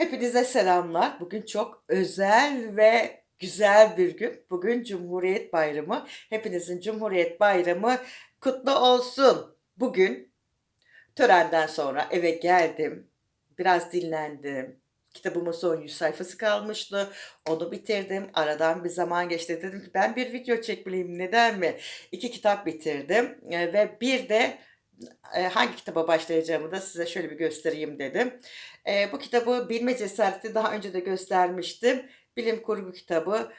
Hepinize selamlar. Bugün çok özel ve güzel bir gün. Bugün Cumhuriyet Bayramı. Hepinizin Cumhuriyet Bayramı kutlu olsun. Bugün törenden sonra eve geldim. Biraz dinlendim. Kitabımın son 100 sayfası kalmıştı. Onu bitirdim. Aradan bir zaman geçti. Dedim ki ben bir video çekmeliyim. Neden mi? İki kitap bitirdim. E, ve bir de hangi kitaba başlayacağımı da size şöyle bir göstereyim dedim. E, bu kitabı Bilme Cesareti daha önce de göstermiştim. Bilim kurgu kitabı.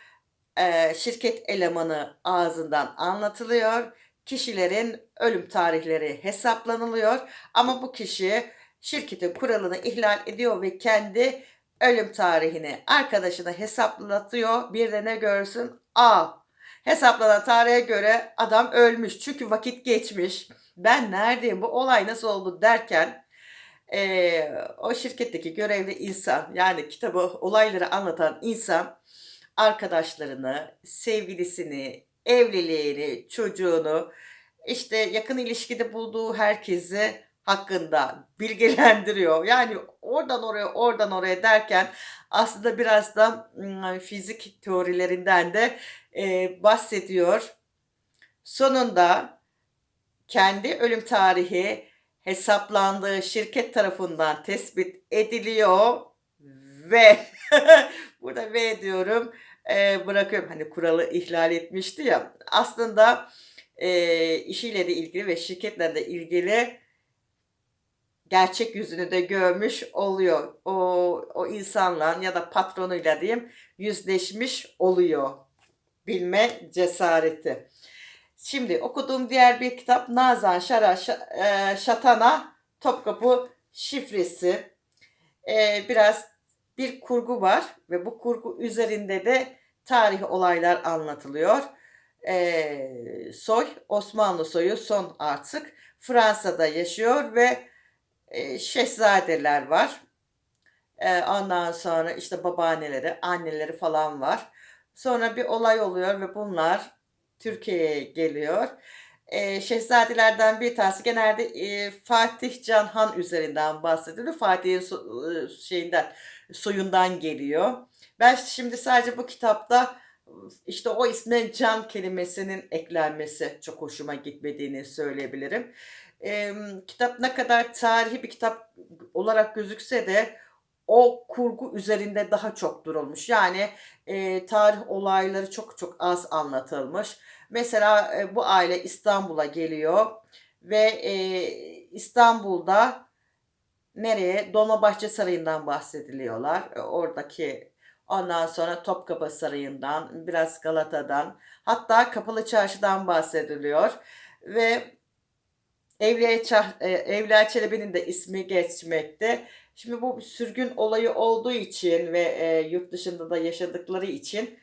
E, şirket elemanı ağzından anlatılıyor. Kişilerin ölüm tarihleri hesaplanılıyor. Ama bu kişi şirketin kuralını ihlal ediyor ve kendi ölüm tarihini arkadaşına hesaplatıyor. Bir de ne görsün? A. Hesaplanan tarihe göre adam ölmüş. Çünkü vakit geçmiş. Ben neredeyim? Bu olay nasıl oldu derken eee, o şirketteki görevli insan yani kitabı olayları anlatan insan arkadaşlarını, sevgilisini, evliliğini, çocuğunu işte yakın ilişkide bulduğu herkesi hakkında bilgilendiriyor. Yani oradan oraya oradan oraya derken aslında biraz da fizik teorilerinden de bahsediyor. Sonunda kendi ölüm tarihi hesaplandığı şirket tarafından tespit ediliyor ve burada V diyorum eee, bırakıyorum. Hani kuralı ihlal etmişti ya. Aslında eee, işiyle de ilgili ve şirketle de ilgili gerçek yüzünü de görmüş oluyor. O, o insanla ya da patronuyla diyeyim yüzleşmiş oluyor. Bilme cesareti. Şimdi okuduğum diğer bir kitap Nazan Şara Şa- e, Şatana Topkapı Şifresi. E, biraz bir kurgu var ve bu kurgu üzerinde de tarihi olaylar anlatılıyor. E, soy Osmanlı soyu son artık Fransa'da yaşıyor ve şehzadeler var. Ondan sonra işte babaanneleri, anneleri falan var. Sonra bir olay oluyor ve bunlar Türkiye'ye geliyor. E, şehzadelerden bir tanesi genelde e, Fatih Can Han üzerinden bahsediliyor. Fatih'in so- şeyinden soyundan geliyor. Ben şimdi sadece bu kitapta işte o isme can kelimesinin eklenmesi çok hoşuma gitmediğini söyleyebilirim. E, kitap ne kadar tarihi bir kitap olarak gözükse de o kurgu üzerinde daha çok durulmuş. Yani e, tarih olayları çok çok az anlatılmış. Mesela e, bu aile İstanbul'a geliyor ve e, İstanbul'da nereye? Dolmabahçe Sarayı'ndan bahsediliyorlar. E, oradaki ondan sonra Topkapı Sarayı'ndan, biraz Galata'dan, hatta Kapalı Çarşı'dan bahsediliyor. Ve E, Evliya Çelebi'nin de ismi geçmekte. Şimdi bu sürgün olayı olduğu için ve e, yurt dışında da yaşadıkları için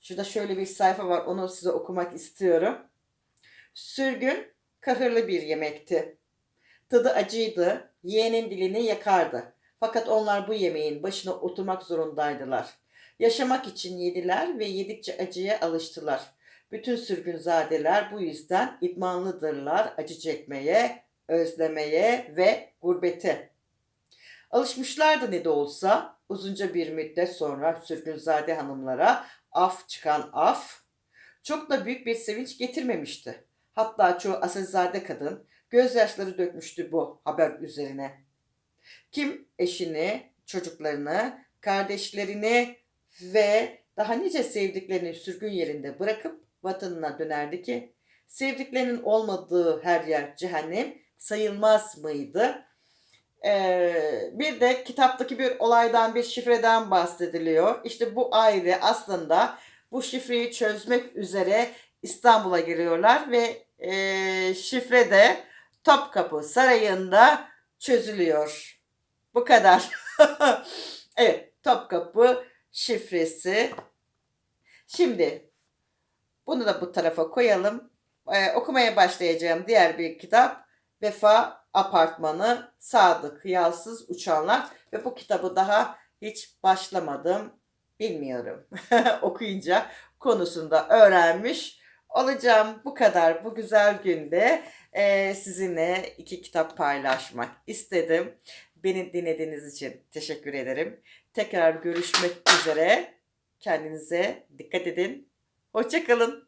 şurada şöyle bir sayfa var onu size okumak istiyorum. Sürgün kahırlı bir yemekti. Tadı acıydı, yeğenin dilini yakardı. Fakat onlar bu yemeğin başına oturmak zorundaydılar. Yaşamak için yediler ve yedikçe acıya alıştılar. Bütün sürgünzadeler bu yüzden idmanlıdırlar acı çekmeye, özlemeye ve gurbete. Alışmışlardı ne de olsa uzunca bir müddet sonra sürgünzade hanımlara af çıkan af çok da büyük bir sevinç getirmemişti. Hatta çoğu asilzade kadın gözyaşları dökmüştü bu haber üzerine. Kim eşini, çocuklarını, kardeşlerini ve daha nice sevdiklerini sürgün yerinde bırakıp vatanına dönerdi ki sevdiklerinin olmadığı her yer cehennem sayılmaz mıydı? Ee, bir de kitaptaki bir olaydan bir şifreden bahsediliyor. İşte bu aile aslında bu şifreyi çözmek üzere İstanbul'a geliyorlar ve e, şifre de Topkapı Sarayı'nda çözülüyor. Bu kadar. evet, Topkapı şifresi. Şimdi bunu da bu tarafa koyalım. Ee, okumaya başlayacağım diğer bir kitap Vefa Apartmanı Sadık Yalsız Uçanlar ve bu kitabı daha hiç başlamadım. Bilmiyorum. Okuyunca konusunda öğrenmiş olacağım. Bu kadar bu güzel günde e, sizinle iki kitap paylaşmak istedim. Beni dinlediğiniz için teşekkür ederim. Tekrar görüşmek üzere. Kendinize dikkat edin. Hoşçakalın.